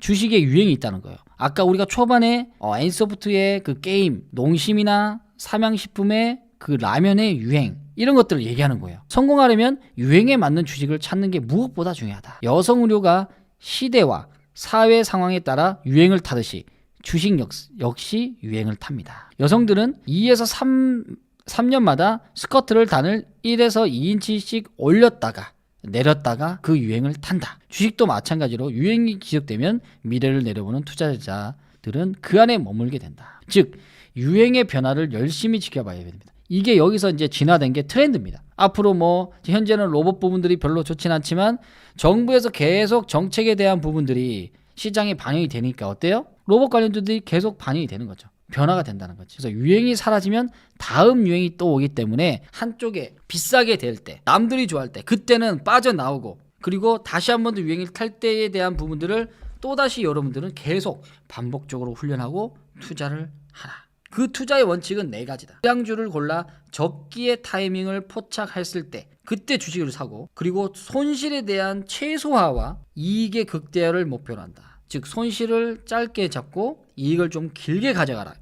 주식에 유행이 있다는 거예요. 아까 우리가 초반에 어, N소프트의 그 게임, 농심이나 삼양식품의 그 라면의 유행 이런 것들을 얘기하는 거예요. 성공하려면 유행에 맞는 주식을 찾는 게 무엇보다 중요하다. 여성 의료가 시대와 사회 상황에 따라 유행을 타듯이 주식 역, 역시 유행을 탑니다. 여성들은 2에서 3, 3년마다 스커트를 단을 1에서 2인치씩 올렸다가 내렸다가 그 유행을 탄다. 주식도 마찬가지로 유행이 지속되면 미래를 내려보는 투자자들은 그 안에 머물게 된다. 즉 유행의 변화를 열심히 지켜봐야 됩니다. 이게 여기서 이제 진화된 게 트렌드입니다. 앞으로 뭐 현재는 로봇 부분들이 별로 좋진 않지만 정부에서 계속 정책에 대한 부분들이 시장에 반영이 되니까 어때요? 로봇 관련주들이 계속 반영이 되는 거죠. 변화가 된다는 거죠. 그래서 유행이 사라지면 다음 유행이 또 오기 때문에 한쪽에 비싸게 될 때, 남들이 좋아할 때, 그때는 빠져나오고 그리고 다시 한 번 더 유행을 탈 때에 대한 부분들을 또다시 여러분들은 계속 반복적으로 훈련하고 투자를 하라. 그 투자의 원칙은 네 가지다. 양주를 골라 적기의 타이밍을 포착했을 때 그때 주식을 사고 그리고 손실에 대한 최소화와 이익의 극대화를 목표로 한다. 즉 손실을 짧게 잡고 이익을 좀 길게 가져가라.